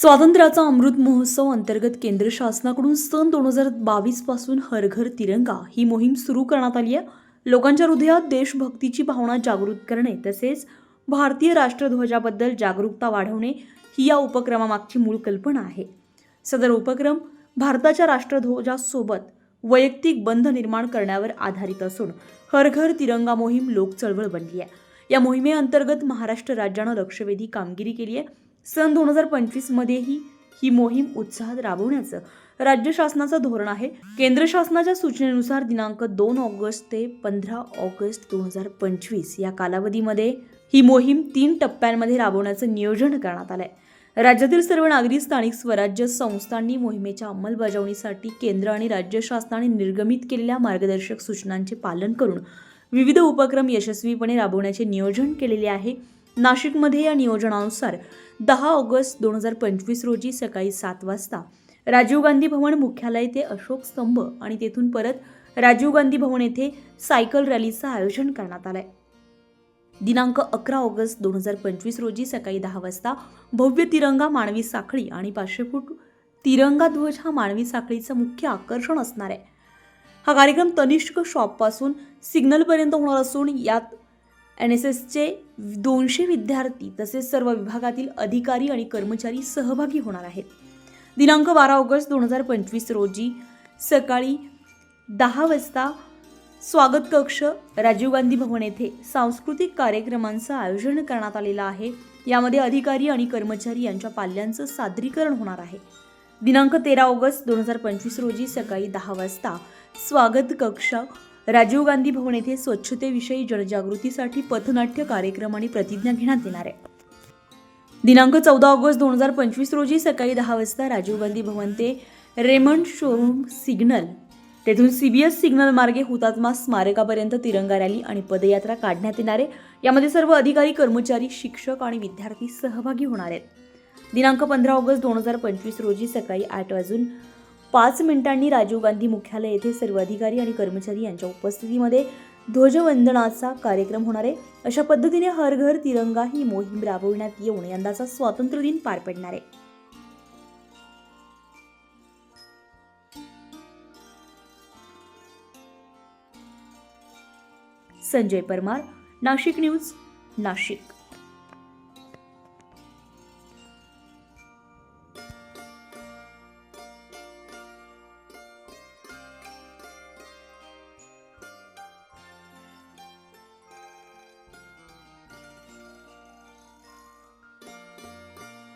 स्वातंत्र्याचा अमृत महोत्सव अंतर्गत केंद्र शासनाकडून सन दोन हजार बावीसपासून हर घर तिरंगा ही मोहीम सुरू करण्यात आली आहे. लोकांच्या हृदयात देशभक्तीची भावना जागृत करणे तसेच भारतीय राष्ट्रध्वजाबद्दल जागरूकता वाढवणे ही या उपक्रमामागची मूळ कल्पना आहे. सदर उपक्रम भारताच्या राष्ट्रध्वजासोबत वैयक्तिक बंध निर्माण करण्यावर आधारित असून हर घर तिरंगा मोहीम लोक चळवळ बनली आहे. या मोहिमेअंतर्गत महाराष्ट्र राज्यानं लक्षवेधी कामगिरी केली आहे. सन दोन हजार पंचवीसमध्येही ही मोहीम उत्साहात राबवण्याचं राज्य शासनाचं धोरण आहे. केंद्र शासनाच्या सूचनेनुसार दिनांक दोन ऑगस्ट ते पंधरा ऑगस्ट दोन हजार पंचवीस या कालावधीमध्ये ही मोहीम तीन टप्प्यांमध्ये राबवण्याचं नियोजन करण्यात आलंय. राज्यातील सर्व नागरी स्थानिक स्वराज्य संस्थांनी मोहिमेच्या अंमलबजावणीसाठी केंद्र आणि राज्य शासनाने निर्गमित केलेल्या मार्गदर्शक सूचनांचे पालन करून विविध उपक्रम यशस्वीपणे राबवण्याचे नियोजन केलेले आहे. नाशिकमध्ये या नियोजनानुसार दहा ऑगस्ट दोन हजार पंचवीस रोजी सकाळी सात वाजता राजीव गांधी भवन मुख्यालय ते अशोक स्तंभ आणि तेथून परत राजीव गांधी भवन येथे सायकल रॅलीचं आयोजन करण्यात आलंय. दिनांक अकरा ऑगस्ट दोन हजार पंचवीस रोजी सकाळी दहा वाजता भव्य तिरंगा मानवी साखळी आणि पाचशे फूट तिरंगा ध्वज हा मानवी साखळीचं मुख्य आकर्षण असणार आहे. हा कार्यक्रम तनिष्क शॉपपासून सिग्नलपर्यंत होणार असून यात एन एस एसचे दोनशे विद्यार्थी तसेच सर्व विभागातील अधिकारी आणि कर्मचारी सहभागी होणार आहेत. दिनांक बारा ऑगस्ट दोन हजार पंचवीस रोजी सकाळी दहा वाजता स्वागत कक्ष राजीव गांधी भवन येथे सांस्कृतिक कार्यक्रमांचं आयोजन करण्यात आलेलं आहे. यामध्ये अधिकारी आणि कर्मचारी यांच्या पाल्यांचं सादरीकरण होणार आहे. दिनांक तेरा ऑगस्ट दोन हजार पंचवीस रोजी सकाळी दहा वाजता स्वागत कक्ष राजीव गांधी भवन येथे स्वच्छतेविषयी जनजागृतीसाठी पथनाट्य कार्यक्रम आणि प्रतिज्ञा घेण्यात येणार आहे. दिनांक चौदा ऑगस्ट दोन हजार पंचवीस रोजी सकाळी दहा वाजता राजीव गांधी भवन ते रेमंड शोरूम सिग्नल तेथून सीबीएस सिग्नल मार्गे हुतात्मा स्मारकापर्यंत तिरंगा रॅली आणि पदयात्रा काढण्यात येणार आहे. यामध्ये सर्व अधिकारी कर्मचारी शिक्षक आणि विद्यार्थी सहभागी होणार आहेत. दिनांक पंधरा ऑगस्ट दोन हजार पंचवीस रोजी सकाळी आठ वाजून पाच मिनिटांनी राजीव गांधी मुख्यालय येथे सर्व अधिकारी आणि कर्मचारी यांच्या उपस्थितीमध्ये ध्वजवंदनाचा कार्यक्रम होणार आहे. अशा पद्धतीने हर घर तिरंगा ही मोहीम राबविण्यात येऊन यंदाचा स्वातंत्र्य दिन पार पडणार आहे. संजय परमार नाशिक न्यूज नाशिक.